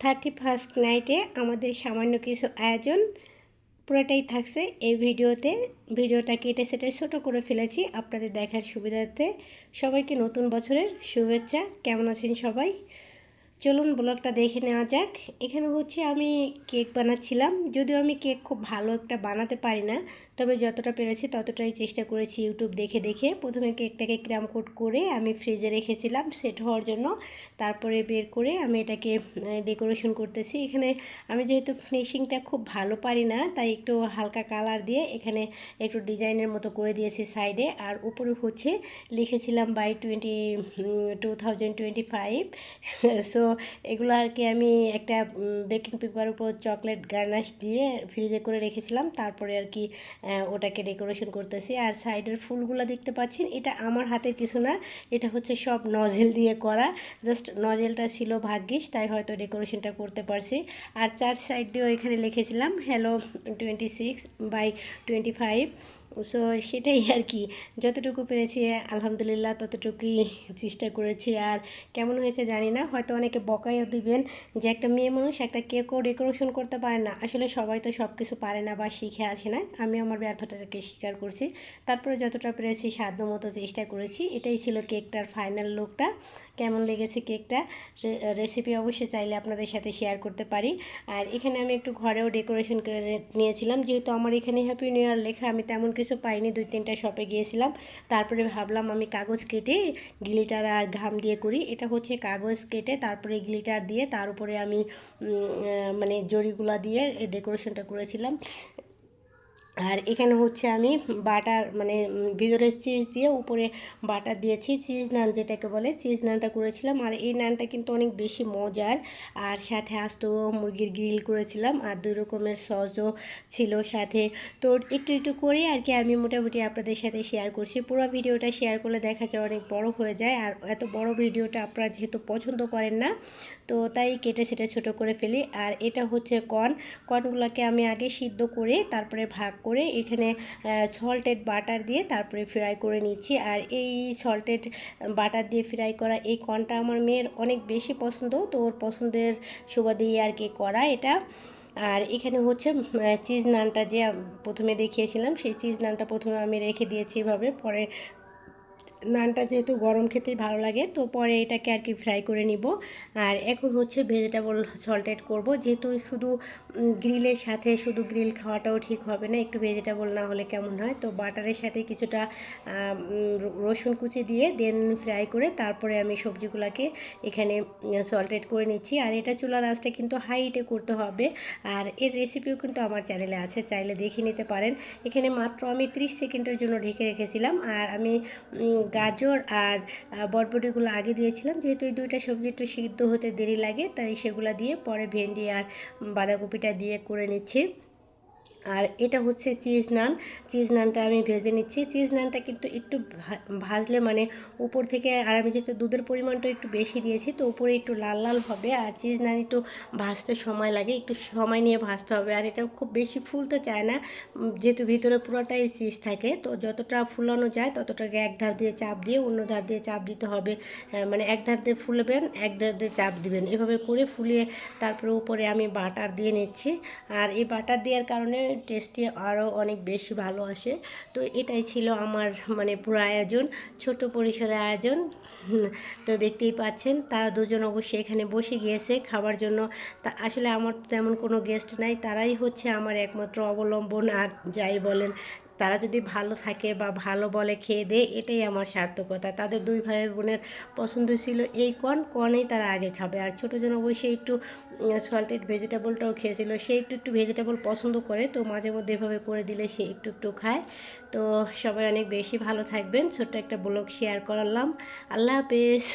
Thirty first নাইটে আমাদের সামান্য কিছু আয়োজন পুরোটাই থাকছে এই ভিডিওতে। ভিডিওটা কেটে সেটে ছোট করে ফেলেছি আপনাদের দেখার সুবিধার্থে। সবাইকে নতুন বছরের শুভেচ্ছা। কেমন আছেন সবাই? চলুন ব্লগটা দেখে নেওয়া যাক। এখানে হচ্ছে আমি কেক বানাচ্ছিলাম। যদিও আমি কেক খুব ভালো একটা বানাতে পারি না, তবে যতটা পেরেছি ততটাই চেষ্টা করেছি ইউটিউব দেখে দেখে। প্রথমে কেকটাকে ক্রাম কোট করে আমি ফ্রিজে রেখেছিলাম, সেট হওয়ার জন্য। তারপরে বের করে আমি এটাকে ডেকোরেশন করতেছি। এখানে আমি যেহেতু ফিনিশিংটা খুব ভালো পারি না, তাই একটু হালকা কালার দিয়ে এখানে একটু ডিজাইনের মতো করে দিয়েছি সাইডে আর উপরে হচ্ছে লিখেছিলাম bye twenty two thousand twenty five so এগুলো আর কি আমি একটা বেকিং পেপার উপর চকলেট গার্নাশ দিয়ে ফ্রিজে করে রেখেছিলাম। তারপরে আর কি ওটাকে ডেকোরেশন করতেছি। আর সাইডের ফুলগুলো দেখতে পাচ্ছেন, এটা আমার হাতের কিছু না, এটা হচ্ছে সব নজেল দিয়ে করা। জাস্ট নজেলটা ছিল ভাগ্যিস, তাই হয়তো ডেকোরেশনটা করতে পারছি। আর চার সাইড দিয়েও এখানে লিখেছিলাম hello twenty six bye twenty five so সেটাই আর কি। যতটুকু পেরেছি, আলহামদুলিল্লাহ ততটুকুই চেষ্টা করেছি। আর কেমন হয়েছে জানি না, হয়তো অনেকে বকাইও দিবেন যে একটা মেয়ে মানুষ একটা কেকও ডেকোরেশন করতে পারে না। আসলে সবাই তো সব কিছু পারে না বা শিখে আসে না। আমি আমার ব্যর্থতাকে স্বীকার করছি। তারপরে যতটা পেরেছি সাধ্য মতো চেষ্টা করেছি। এটাই ছিল কেকটার ফাইনাল লুকটা কেমন লেগেছে কেকটা? রেসিপি অবশ্যই চাইলে আপনাদের সাথে শেয়ার করতে পারি। আর এখানে আমি একটু ঘরেও ডেকোরেশন করে নিয়েছিলাম। যেহেতু আমার এখানে হ্যাপি নিউ ইয়ার লেখা, আমি তেমন কিছু পাইনি। দুই তিনটা শপে গিয়েছিলাম। তারপরে ভাবলাম আমি কাগজ কেটে, গ্লিটার আর ঘাম দিয়ে করি। এটা হচ্ছে কাগজ কেটে তারপরে গ্লিটার দিয়ে তার উপরে আমি মানে জড়িগুলা দিয়ে ডেকোরেশনটা করেছিলাম। আর এখানে হচ্ছে আমি বাটার মানে ভিতরে চিজ দিয়ে উপরে বাটার দিয়েছি চিজ নান যেটাকে বলে চিজ নানটা করেছিলাম। আর এই নানটা কিন্তু অনেক বেশি মজার। আর সাথে আস্ত মুরগির গ্রিল করেছিলাম। আর দুই রকমের সসও ছিল সাথে। তো একটু একটু করে আর কি আমি মোটামুটি আপনাদের সাথে শেয়ার করছি। পুরো ভিডিওটা শেয়ার করলে দেখা যায় অনেক বড় হয়ে যায়। আর এত বড় ভিডিওটা আপনারা যেহেতু পছন্দ করেন না, তো তাই কেটে সেটা ছোটো করে ফেলি। আর এটা হচ্ছে কর্ন কর্নগুলোকে আমি আগে সিদ্ধ করে তারপরে ভাগ করে এখানে সল্টেড বাটার দিয়ে তারপরে ফ্রাই করে নিচ্ছি। আর এই সল্টেড বাটার দিয়ে ফ্রাই করা এই কনটা আমার মেয়ের অনেক বেশি পছন্দ। তো ওর পছন্দের সুবাদেই আর কি করা এটা। আর এখানে হচ্ছে চিজ নানটা যে প্রথমে দেখিয়েছিলাম, সেই চিজ নানটা প্রথমে আমি রেখে দিয়েছি এভাবে। পরে নানটা যেহেতু গরম খেতেই ভালো লাগে, তো পরে এটাকে আর কি ফ্রাই করে নিব। আর এখন হচ্ছে ভেজিটেবল সল্টেড করব, যেহেতু শুধু গ্রিলের সাথে শুধু গ্রিল খাওয়াটাও ঠিক হবে না, একটু ভেজিটেবল না হলে কেমন হয়? তো বাটারের সাথে কিছুটা রসুন কুচি দিয়ে দেন ফ্রাই করে তারপরে আমি সবজিগুলোকে এখানে সল্টেড করে নিচ্ছি। আর এটা চুলার আঁচটা কিন্তু হাইটে করতে হবে। আর এর রেসিপিও কিন্তু আমার চ্যানেলে আছে, চাইলে দেখে নিতে পারেন। এখানে মাত্র আমি 30 সেকেন্ডের জন্য ঢেকে রেখেছিলাম। আর আমি গাজর আর বরবটিগুলো আগে দিয়েছিলাম। যেহেতু এই দুইটা সবজি একটু সিদ্ধ হতে দেরি লাগে, তাই সেগুলো দিয়ে পরে ভেন্ডি আর বাঁধাকপিটা দিয়ে করে নিচ্ছি। আর এটা হচ্ছে চিজ নান। চিজ নানটা আমি ভেজে নিচ্ছি। চিজ নানটা কিন্তু একটু ভাজলে মানে উপর থেকে আর আমি যেহেতু দুধের পরিমাণটা একটু বেশি দিয়েছি, তো উপরে একটু লাল লাল হবে। আর চিজ নান একটু ভাজতে সময় লাগে, একটু সময় নিয়ে ভাজতে হবে। আর এটা খুব বেশি ফুলতে চায় না যেহেতু ভিতরে পুরোটাই চিজ থাকে। তো যতটা ফুলানো যায় ততটাকে এক ধার দিয়ে চাপ দিয়ে অন্য ধার দিয়ে চাপ দিতে হবে। মানে এক ধার দিয়ে ফুলবেন, এক ধার দিয়ে চাপ দিবেন। এভাবে করে ফুলিয়ে তারপরে উপরে আমি বাটার দিয়ে নিচ্ছি। আর এই বাটার দেওয়ার কারণে টেস্টি আরও অনেক বেশি ভালো আসে। তো এটাই ছিল আমার মানে পুরো আয়োজন, ছোট পরিসরে আয়োজন। তো দেখতেই পাচ্ছেন, তারা দুজন অবশ্যই এখানে বসে গিয়েছে খাবার জন্য। তা আসলে আমার তেমন কোনো গেস্ট নাই, তারাই হচ্ছে আমার একমাত্র অবলম্বন আর যাই বলেন। তারা যদি ভালো থাকে বা ভালো বলে খেয়ে দেয়, এটাই আমার সার্থকতা। তাদের দুই ভাই বোনের পছন্দ ছিল এই কর্ন কনেই তারা আগে খাবে। আর ছোটো জন অবশ্যই একটু সল্টেড ভেজিটেবলটাও খেয়েছিল। সে একটু একটু ভেজিটেবল পছন্দ করে, তো মাঝে মধ্যে এভাবে করে দিলে সে একটু একটু খায়। তো সবাই অনেক বেশি ভালো থাকবেন। ছোট্ট একটা ব্লগ শেয়ার করালাম। আল্লাহ হাফেজ।